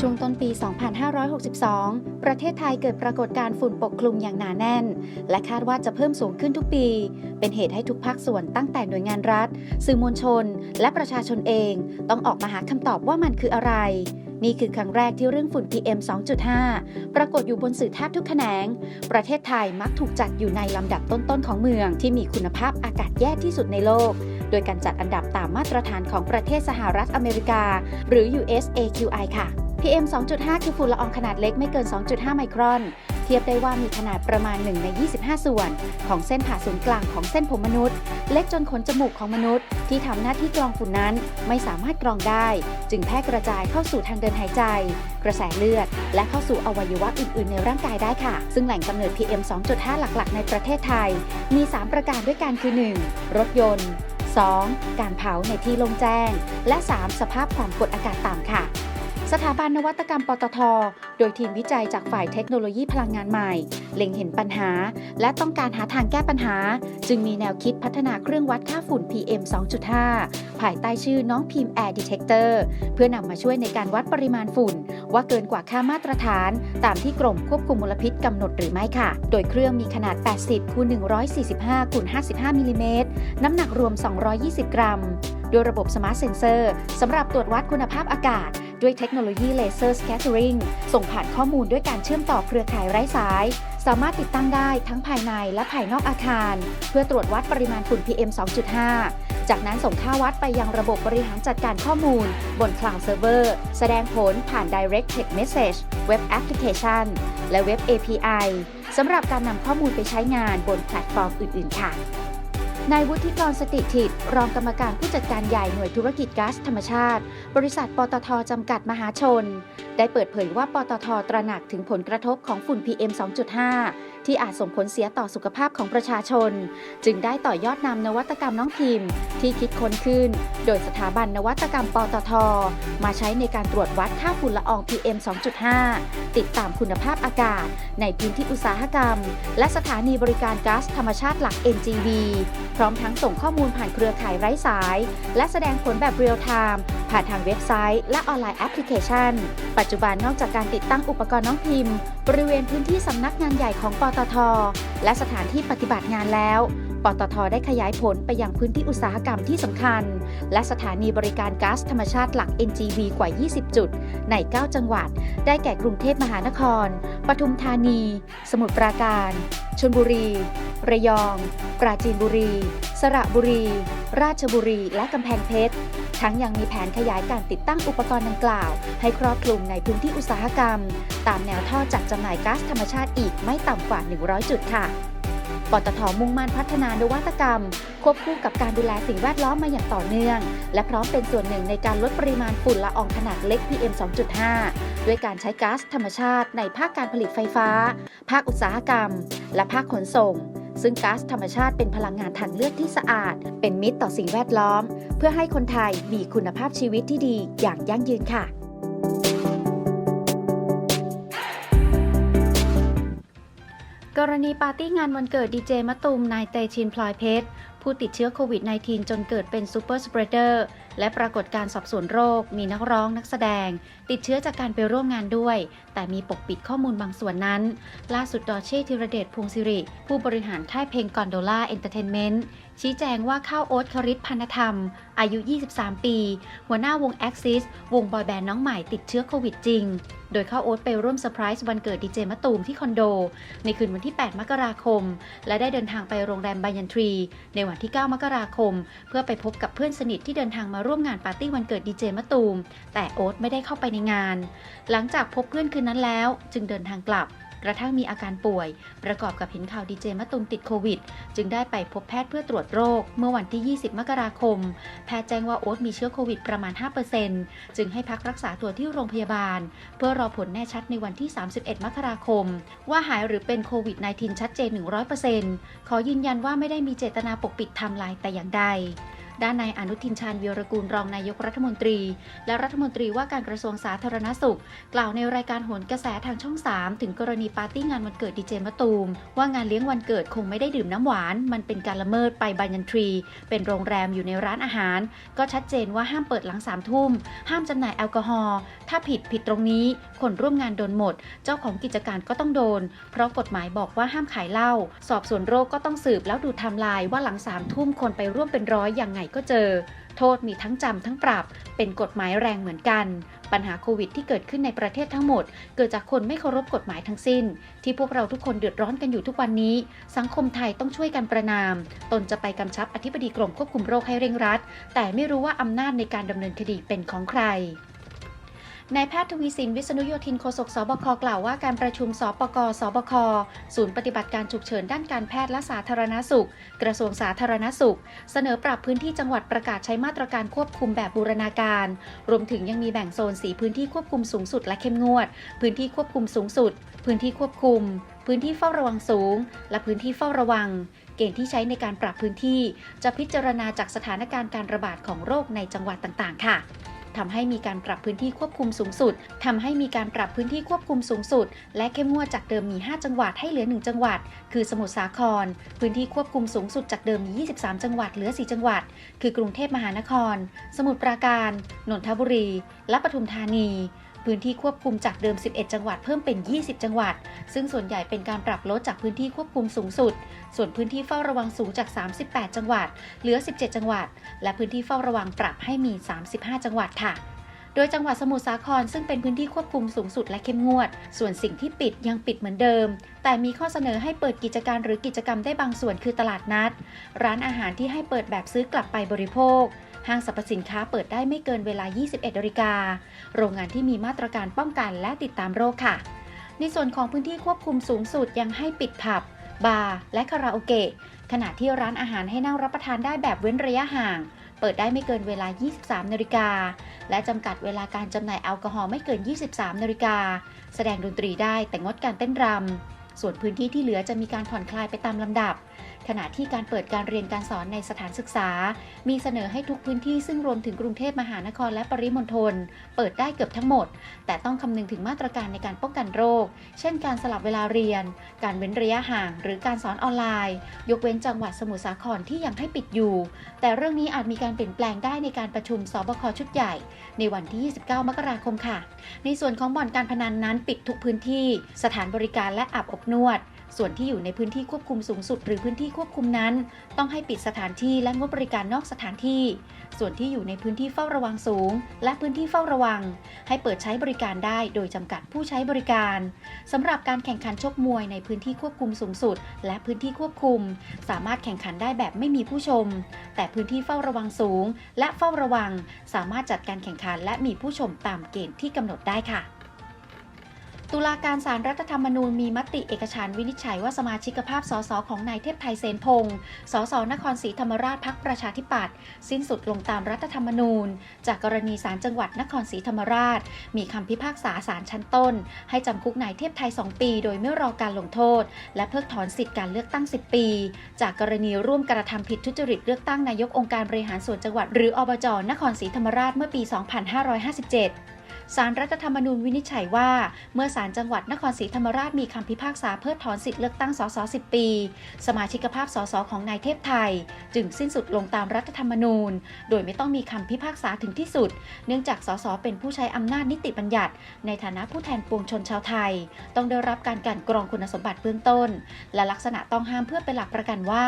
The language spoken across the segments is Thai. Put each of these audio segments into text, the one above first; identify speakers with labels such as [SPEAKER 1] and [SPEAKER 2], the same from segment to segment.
[SPEAKER 1] ช่วงต้นปี 2562 ประเทศไทยเกิดปรากฏการณ์ฝุ่นปกคลุมอย่างหนาแน่น และคาดว่าจะเพิ่มสูงขึ้นทุกปี เป็นเหตุให้ทุกภาคส่วนตั้งแต่หน่วยงานรัฐ สื่อมวลชน และประชาชนเอง ต้องออกมาหาคำตอบว่ามันคืออะไร นี่คือครั้งแรกที่เรื่องฝุ่น PM 2.5 ปรากฏอยู่บนสื่อแทบทุกแขนง ประเทศไทยมักถูกจัดอยู่ในลำดับต้นๆของเมือง ที่มีคุณภาพอากาศแย่ที่สุดในโลกโดยการจัดอันดับตามมาตรฐานของประเทศสหรัฐอเมริกา หรือ USAQI ค่ะ PM 2.5 คือฝุ่นละอองขนาดเล็กไม่เกิน 2.5 ไมครอน เทียบได้ว่ามีขนาดประมาณ 1 ใน 25 ส่วน ของเส้นผ่าศูนย์กลางของเส้นผมมนุษย์ เล็กจนขนจมูกของมนุษย์ ที่ทำหน้าที่กรองฝุ่นนั้นไม่สามารถกรองได้ จึงแพร่กระจายเข้าสู่ทางเดินหายใจ กระแสเลือด และเข้าสู่อวัยวะอื่น ๆ ในร่างกายได้ค่ะ ซึ่งแหล่งกำเนิด PM 2.5 หลัก ๆ ในประเทศไทย มี 3 ประการด้วยกันคือ 1. รถยนต์ 2. การเผาในที่โล่งแจ้ง และ 3. สภาพความกดอากาศต่ำค่ะ สถาบันนวัตกรรมปตท โดยทีมวิจัยจากฝ่ายเทคโนโลยีพลังงานใหม่ เล็งเห็นปัญหา และต้องการหาทางแก้ปัญหา จึงมีแนวคิดพัฒนาเครื่องวัดค่าฝุ่น PM 2.5 ภายใต้ชื่อน้องพิมพ์ Air Detector เพื่อนำมาช่วยในการวัดปริมาณฝุ่น ว่าเกินกว่าค่ามาตรฐาน ตามที่กรมควบคุมมลพิษกำหนดหรือไม่ค่ะ โดยเครื่องมีขนาด 80คูณ145คูณ55มิลลิเมตรน้ำหนักรวม 220 กรัม ยระบบสมาร์ทเซนเซอร์สำหรับตรวจวัดคุณภาพอากาศ ด้วยเทคโนโลยีเลเซอร์สแคตเตอริงส่งผ่านข้อมูลด้วยการเชื่อมต่อเครือข่ายไร้สาย สามารถติดตั้งได้ทั้งภายในและภายนอกอาคาร เพื่อตรวจวัดปริมาณฝุ่น PM 2.5 จากนั้นส่งค่าวัดไปยังระบบบริหารจัดการข้อมูล บน Cloud Server แสดงผลผ่าน Direct Text Message เว็บแอปพลิเคชันและเว็บ API สำหรับการนำข้อมูลไปใช้งานบนแพลตฟอร์มอื่น ๆ ค่ะ นายวุฒิกรสติถิตรองกรรมการผู้จัดการใหญ่หน่วยธุรกิจก๊าซธรรมชาติ บริษัท ปตทจำกัดมหาชน ได้เปิดเผยว่าปตทตระหนักถึงผลกระทบของฝุ่น PM 2.5 ที่อาจส่งผลเสียต่อสุขภาพของประชาชน จึงได้ต่อยอดนำนวัตกรรมน้องพิมพ์ ที่คิดค้นขึ้น โดยสถาบันนวัตกรรมปตท มาใช้ในการตรวจวัดค่าฝุ่นละออง PM 2.5 ติดตามคุณภาพอากาศ ในพื้นที่อุตสาหกรรม และสถานีบริการก๊าซธรรมชาติหลัก NGV พร้อมทั้งส่งข้อมูลผ่านเครือข่ายไร้สาย และแสดงผลแบบเรียลไทม์ผ่านทางเว็บไซต์ และออนไลน์แอปพลิเคชัน ปัจจุบันนอกจากการติดตั้งอุปกรณ์น้องพิมพ์ บริเวณพื้นที่สำนักงานใหญ่ของปตท และสถานที่ปฏิบัติงานแล้ว ปตทได้ขยายผลไปยังพื้นที่อุตสาหกรรมที่สำคัญ และสถานีบริการก๊าซธรรมชาติหลัก NGV กว่า 20 จุด ใน 9 จังหวัด ได้แก่กรุงเทพมหานคร ปทุมธานี สมุทรปราการ ชลบุรี ระยอง ปราจีนบุรี สระบุรี ราชบุรี และกำแพงเพชรทั้งยังมีแผนขยายการติดตั้งอุปกรณ์ดังกล่าว ให้ครอบคลุมในพื้นที่อุตสาหกรรม ตามแนวท่อจัดจำหน่ายก๊าซธรรมชาติอีกไม่ต่ำกว่า 100 จุดค่ะ ปตทมุ่งมั่นพัฒนานวัตกรรม ควบคู่กับการดูแลสิ่งแวดล้อมมาอย่างต่อเนื่อง และพร้อมเป็นส่วนหนึ่งในการลดปริมาณฝุ่นละอองขนาดเล็ก PM 2.5 ด้วยการใช้ก๊าซธรรมชาติ ในภาคการผลิตไฟฟ้า ภาคอุตสาหกรรม และภาคขนส่ง ซึ่งก๊าซธรรมชาติเป็นพลังงานทางเลือกที่สะอาด เป็นมิตรต่อสิ่งแวดล้อม เพื่อให้คนไทยมีคุณภาพชีวิตที่ดีอย่างยั่งยืนค่ะ กรณีปาร์ตี้งานวันเกิดดีเจมะตูมนายเตชินพลอยเพชร ผู้ติดเชื้อโควิด -19 จนเกิดเป็นซูเปอร์สเปรเดอร์ และปรากฏการสอบสวนโรค มีนักร้องนักแสดง ติดเชื้อจากการไปร่วมงานด้วย แต่มีปกปิดข้อมูลบางส่วนนั้น ล่าสุดดอเช่ธีรเดชพงศิริ ผู้บริหารค่ายเพลงกอนโดล่าเอนเตอร์เทนเมนต์ชี้แจงว่าข้าวโอ๊ตคริสพันธธรรม อายุ 23 ปี หัวหน้าวง Axis วงบอยแบนด์น้องใหม่ติดเชื้อโควิดจริง โดยข้าวโอ๊ตไปร่วมเซอร์ไพรส์วันเกิดดีเจมะตูมที่คอนโด ในคืนวันที่ 8 มกราคม และได้เดินทางไปโรงแรมบายันทรี ในวันที่ 9 มกราคม เพื่อไปพบกับเพื่อนสนิทที่เดินทางมาร่วมงานปาร์ตี้วันเกิดดีเจมะตูม แต่โอ๊ตไม่ได้เข้าไปในงาน หลังจากพบเพื่อนคืนนั้นแล้ว จึงเดินทางกลับ กระทั่งมีอาการป่วย ประกอบกับเห็นข่าวดีเจมะตูมติดโควิด จึงได้ไปพบแพทย์เพื่อตรวจโรค เมื่อวันที่ 20 มกราคม แพทย์แจ้งว่าโอ๊ตมีเชื้อโควิดประมาณ 5%จึงให้พักรักษาตัวที่โรงพยาบาล เพื่อรอผลแน่ชัดในวันที่ 31 มกราคม ว่าหายหรือเป็นโควิด -19 ชัดเจน 100%ขอยืนยันว่าไม่ได้มีเจตนาปกปิดทม์ไลน์แต่อย่างใด ด้านนายอนุทินชาญวีรกูลรองนายกรัฐมนตรี และรัฐมนตรีว่าการกระทรวงสาธารณสุข กล่าวในรายการโหนกระแสทางช่อง 3 ถึงกรณีปาร์ตี้งานวันเกิดดีเจมะตูม ว่างานเลี้ยงวันเกิดคงไม่ได้ดื่มน้ำหวาน มันเป็นการละเมิดไปบายันทรี เป็นโรงแรมอยู่ในร้านอาหาร ก็ชัดเจนว่าห้ามเปิดหลังสามทุ่มห้ามจำหน่ายแอลกอฮอล์ถ้าผิดผิดตรงนี้คนร่วมงานโดนหมด เจ้าของกิจการก็ต้องโดน เพราะกฎหมายบอกว่าห้ามขายเหล้า สอบสวนโรคก็ต้องสืบแล้วดูไทม์ไลน์ว่าหลังสามทุ่มคนไปร่วมเป็นร้อยอย่างไงก็เจอ โทษมีทั้งจำทั้งปรับ เป็นกฎหมายแรงเหมือนกัน ปัญหาโควิดที่เกิดขึ้นในประเทศทั้งหมด เกิดจากคนไม่เคารพกฎหมายทั้งสิ้น ที่พวกเราทุกคนเดือดร้อนกันอยู่ทุกวันนี้ สังคมไทยต้องช่วยกันประนาม ตนจะไปกำชับอธิบดีกรมควบคุมโรคให้เร่งรัด แต่ไม่รู้ว่าอำนาจในการดำเนินคดีเป็นของใคร นายแพทย์ทวีสินวิษณุโยธินโฆษกสบคกล่าวว่าการประชุมสปกสบคศูนย์ปฏิบัติการฉุกเฉินด้านการแพทย์และสาธารณสุข กระทรวงสาธารณสุข เสนอปรับพื้นที่จังหวัดประกาศใช้มาตรการควบคุมแบบบูรณาการ รวมถึงยังมีแบ่งโซนสีพื้นที่ควบคุมสูงสุดและเข้มงวด พื้นที่ควบคุมสูงสุด พื้นที่ควบคุม พื้นที่เฝ้าระวังสูง และพื้นที่เฝ้าระวังเกณฑ์ที่ใช้ในการปรับพื้นที่ จะพิจารณาจากสถานการณ์การระบาดของโรคในจังหวัดต่าง ๆ ค่ะ ทำให้มีการปรับพื้นที่ควบคุมสูงสุดทำให้มีการปรับพื้นที่ควบคุมสูงสุด และเข้มงวดจากเดิมมี 5 จังหวัดให้เหลือ 1 จังหวัด คือสมุทรสาคร พื้นที่ควบคุมสูงสุดจากเดิมมี 23 จังหวัดเหลือ 4 จังหวัด คือกรุงเทพมหานคร สมุทรปราการ นนทบุรี และปทุมธานี พื้นที่ควบคุมจากเดิม 11 จังหวัดเพิ่มเป็น 20 จังหวัด ซึ่งส่วนใหญ่เป็นการปรับลดจากพื้นที่ควบคุมสูงสุด ส่วนพื้นที่เฝ้าระวังสูงจาก 38 จังหวัด เหลือ 17 จังหวัด และพื้นที่เฝ้าระวังปรับให้มี 35 จังหวัดค่ะโดยจังหวัดสมุทรสาครซึ่งเป็นพื้นที่ควบคุมสูงสุดและเข้มงวด ส่วนสิ่งที่ปิดยังปิดเหมือนเดิม แต่มีข้อเสนอให้เปิดกิจการหรือกิจกรรมได้บางส่วนคือตลาดนัด ร้านอาหารที่ให้เปิดแบบซื้อกลับไปบริโภค ห้างสรรพสินค้าเปิดได้ไม่เกินเวลา 21นาฬิกา โรงงานที่มีมาตรการป้องกันและติดตามโรคค่ะ ในส่วนของพื้นที่ควบคุมสูงสุดยังให้ปิดผับ บาร์ และคาราโอเกะ ขณะที่ร้านอาหารให้นั่งรับประทานได้แบบเว้นระยะห่าง เปิดได้ไม่เกินเวลา 23นาฬิกา และจำกัดเวลาการจำหน่ายแอลกอฮอล์ไม่เกิน 23นาฬิกา แสดงดนตรีได้แต่งดการเต้นรำส่วนพื้นที่ที่เหลือจะมีการผ่อนคลายไปตามลำดับ ขณะที่การเปิดการเรียนการสอนในสถานศึกษา มีเสนอให้ทุกพื้นที่ซึ่งรวมถึงกรุงเทพมหานครและปริมณฑลเปิดได้เกือบทั้งหมด แต่ต้องคำนึงถึงมาตรการในการป้องกันโรค เช่น การสลับเวลาเรียน การเว้นระยะห่าง หรือการสอนออนไลน์ ยกเว้นจังหวัดสมุทรสาครที่ยังให้ปิดอยู่ แต่เรื่องนี้อาจมีการเปลี่ยนแปลงได้ในการประชุมสบคชุดใหญ่ ในวันที่ 29 มกราคมค่ะ ในส่วนของบ่อนการพนันนั้นปิดทุกพื้นที่ สถานบริการและอาบอบนวด ส่วนที่อยู่ในพื้นที่ควบคุมสูงสุด หรือพื้นที่ควบคุมนั้น ต้องให้ปิดสถานที่และงบบริการนอกสถานที่ ส่วนที่อยู่ในพื้นที่เฝ้าระวังสูง และพื้นที่เฝ้าระวัง ให้เปิดใช้บริการได้โดยจำกัดผู้ใช้บริการสำหรับการแข่งขันชกมวยในพื้นที่ควบคุมสูงสุด และพื้นที่ควบคุม สามารถแข่งขันได้แบบไม่มีผู้ชม แต่พื้นที่เฝ้าระวังสูง และเฝ้าระวัง สามารถจัดการแข่งขันและมีผู้ชมตามเกณฑ์ที่กำหนดได้ค่ะ ตุลาการศารรัฐธรรมนูญมีมติเอกฉันวินิจฉัยว่าสมาชิกภาพสสของนายเทพไทยเสนพงศ์สสนครศรีธรรมราชพักประชาธิปัตย์สิ้นสุดลงตามรัฐธรรมนูญ จากกรณีศาลจังหวัดนครศรีธรรมราช มีคำพิพากษาศาลชั้นต้น ให้จำคุกนายเทพไทย 2 ปี โดยไม่รอการลงโทษ และเพิกถอนสิทธิการเลือกตั้ง 10 ปี จากกรณีร่วมกระทำผิดทุจริตเลือกตั้งนายกองค์การบริหารส่วนจังหวัด หรืออบจนครศรีธรรมราชเมื่อปี 2557 สารรัฐธรรมนูญวินิจฉัยว่า เมื่อศาลจังหวัดนครศรีธรรมราชมีคำพิพากษาเพิกถอนสิทธิเลือกตั้งสส10 ปี สมาชิกภาพสสของนายเทพไทย จึงสิ้นสุดลงตามรัฐธรรมนูญ โดยไม่ต้องมีคำพิพากษาถึงที่สุด เนื่องจากสสเป็นผู้ใช้อำนาจนิติบัญญัติ ในฐานะผู้แทนปวงชนชาวไทย ต้องได้รับการกันกรองคุณสมบัติเบื้องต้น และลักษณะต้องห้ามเพื่อเป็นหลักประกันว่า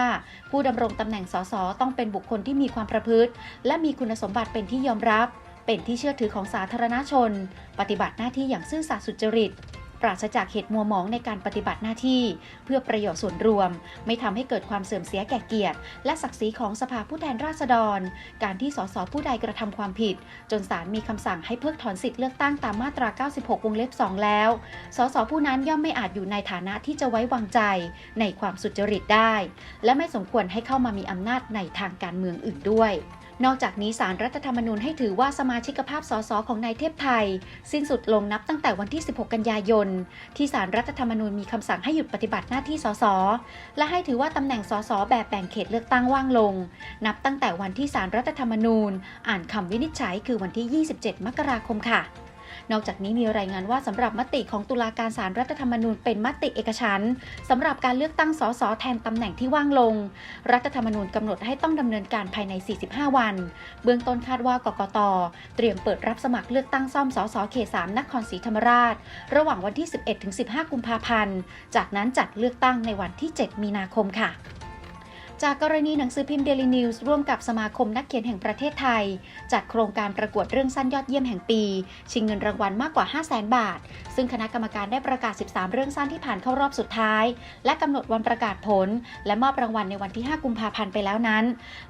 [SPEAKER 1] ผู้ดำรงตำแหน่งสสต้องเป็นบุคคลที่มีความประพฤติ และมีคุณสมบัติเป็นที่ยอมรับ เป็นที่เชื่อถือของสาธารณชน ปฏิบัติหน้าที่อย่างซื่อสัตย์สุจริต ปราศจากเหตุมัวหมองในการปฏิบัติหน้าที่ เพื่อประโยชน์ส่วนรวม ไม่ทำให้เกิดความเสื่อมเสียแก่เกียรติ และศักดิ์ศรีของสภาผู้แทนราษฎร การที่สสผู้ใดกระทำความผิด จนศาลมีคำสั่งให้เพิกถอนสิทธิเลือกตั้งตามมาตรา 96 วงเล็บ 2 แล้ว สสผู้นั้นย่อมไม่อาจอยู่ในฐานะที่จะไว้วางใจ ในความสุจริตได้ และไม่สมควรให้เข้ามามีอำนาจในทางการเมืองอื่นด้วย นอกจากนี้สารรัฐธรรมนูญให้ถือว่าสมาชิกภาพสสของนายเทพไทย สิ้นสุดลงนับตั้งแต่วันที่ 16 กันยายน ที่สารรัฐธรรมนูญมีคำสั่งให้หยุดปฏิบัติหน้าที่สสและให้ถือว่าตำแหน่งสสแบบแบ่งเขตเลือกตั้งว่างลง นับตั้งแต่วันที่สารรัฐธรรมนูญ อ่านคำวินิจฉัยคือวันที่ 27 มกราคมค่ะ นอกจากนี้มีรายงานว่าสำหรับมติของตุลาการศาลรัฐธรรมนูญเป็นมติเอกฉันท์สำหรับการเลือกตั้งสสแทนตำแหน่งที่ว่างลง รัฐธรรมนูญกำหนดให้ต้องดำเนินการภายใน 45 วัน เบื้องต้นคาดว่ากกตเตรียมเปิดรับสมัครเลือกตั้งซ่อมสสเขต3นครศรีธรรมราช ระหว่างวันที่ 11-15 กุมภาพันธ์ จากนั้นจัดเลือกตั้งในวันที่ 7 มีนาคมค่ะ จากกรณีหนังสือพิมพ์ Daily News ร่วมกับสมาคมนักเขียนแห่งประเทศไทย จัดโครงการประกวดเรื่องสั้นยอดเยี่ยมแห่งปี ชิงเงินรางวัลมากกว่า 5 0 0 0 0 0บาท ซึ่งคณะกรรมการได้ประกาศ 13 เรื่องสั้นที่ผ่านเข้ารอบสุดท้าย และกำหนดวันประกาศผล และมอบรางวัลในวันที่ 5 กุมภาพันธ์ไปแล้วนั้น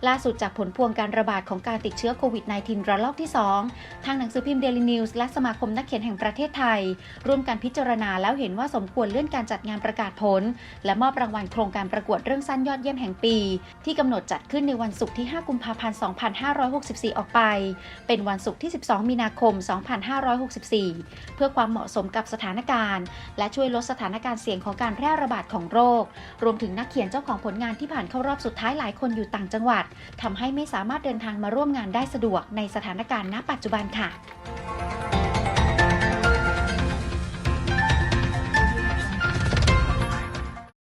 [SPEAKER 1] ล่าสุดจากผลพวงการระบาดของการติดเชื้อโควิด -19 ระลอกที่ 2 ทางหนังสือพิมพ์ Daily News และสมาคมนักเขียนแห่งประเทศไทย ร่วมกันพิจารณาแล้วเห็นว่าสมควรเลื่อนการจัดงานประกาศผล และมอบรางวัลโครงการประกวดเรื่องสั้นยอดเยี่ยมแห่งปีที่กำหนดจัดขึ้นในวันศุกร์ที่ 5 กุมภาพันธ์ 2564 ออกไป เป็นวันศุกร์ที่ 12 มีนาคม 2564 เพื่อความเหมาะสมกับสถานการณ์ และช่วยลดสถานการณ์เสี่ยงของการแพร่ระบาดของโรค รวมถึงนักเขียนเจ้าของผลงานที่ผ่านเข้ารอบสุดท้ายหลายคนอยู่ต่างจังหวัดทำให้ไม่สามารถเดินทางมาร่วมงานได้สะดวกในสถานการณ์ณปัจจุบันค่ะ